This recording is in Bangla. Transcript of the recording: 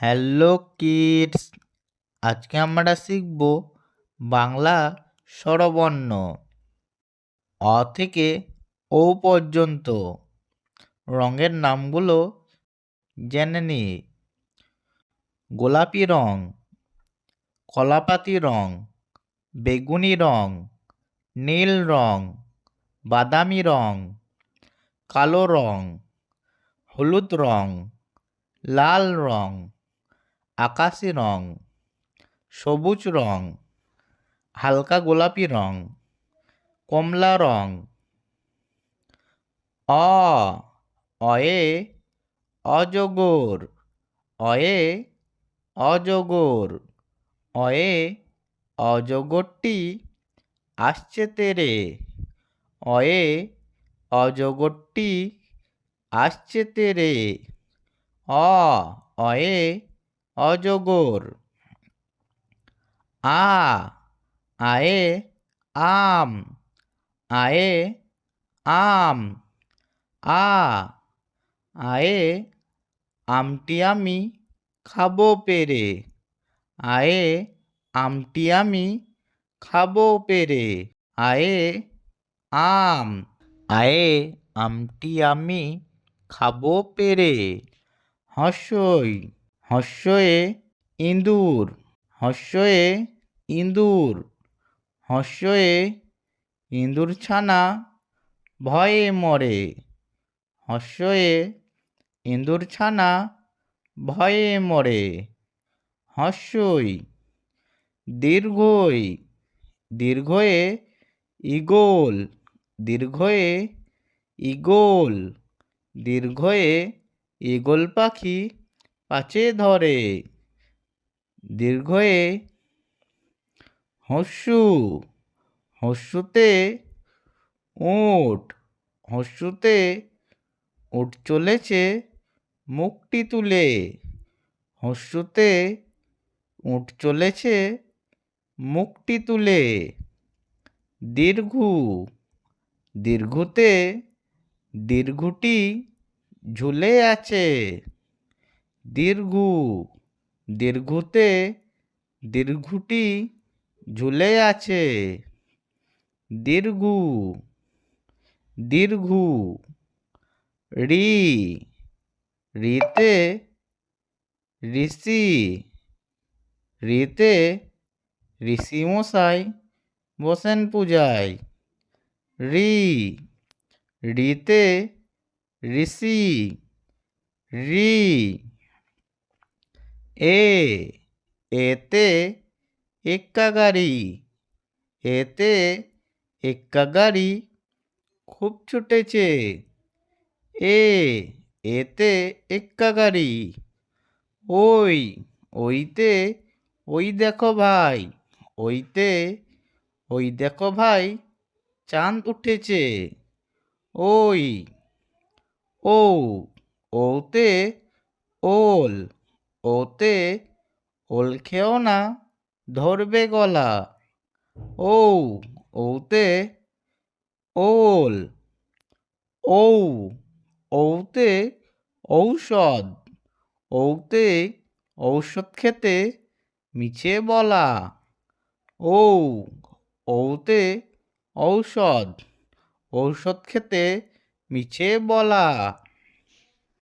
হ্যালো কিডস, আজকে আমরা শিখব বাংলা স্বরবর্ণ। অ থেকে ও পর্যন্ত। রঙের নামগুলো জেনে নি। গোলাপি রং, কলাপাতি রং, বেগুনি রং, নীল রং, বাদামি রং, কালো রং, হলুদ রং, লাল রং। আকাশি রং, সবুজ রং, হালকা গোলাপি রং, কমলা রং। অ, অয়ে, অজগর। অয়ে অজগর। অয়ে, অজগরটি আসছে তেরে। অয়ে, অজগরটি আসছে তেরে। অ, অয়ে অজগর। আ, আয়ে, আম। আয়ে, আম। আ, আয়ে, আমটি আমি খাব পেরে। আয়ে, আমটি আমি খাব পেরে। আয়ে, আম। আয়ে, আমটি আমি খাব পেরে। হর্ষয়ে ইঁদুর হর্ষয়ে ইঁদুর হর্ষয়ে ইঁদুর ছানা ভয়ে মরে, হর্ষয়ে ইঁদুর ছানা ভয়ে মরে হস্যই দীর্ঘই, দীর্ঘয়ে ইগোল দীর্ঘয়ে ইগোল দীর্ঘয়ে ইগল পাখি পাচে ধরে। দীর্ঘয়ে হস্যু, হস্যুতে উট হস্যুতে উট চলেছে মুখটি তুলে। হস্যুতে উট চলেছে মুখটি তুলে। দীর্ঘু, দীর্ঘুতে দীর্ঘুটি ঝুলে আছে। দীর্ঘু, দীর্ঘুতে দীর্ঘুটি ঝুলে আছে। দীর্ঘু দীর্ঘু, রি, রিতে ঋষি, রিতে ঋষিমশাই বসেন পূজায়। রি, রিতে ঋষি, রি এ, এতে এক্কা গাড়ি এতে এক্কা গাড়ি খুব ছুটেছে। এ, এতে এক্কা গাড়ি ওই, ওইতে, ওই দেখো ভাই, ওইতে, ওই দেখো ভাই, চাঁদ উঠেছে। ওই, ও, ওতে, ওল ওতে ওল খেও না, ধরবে গলা। ও ওতে ওল। ঔ ঔতে ঔষধ। ঔতে ঔষধ খেতে মিছে বলা। ঔ ঔতে ঔষধ। ঔষধ খেতে মিছে বলা।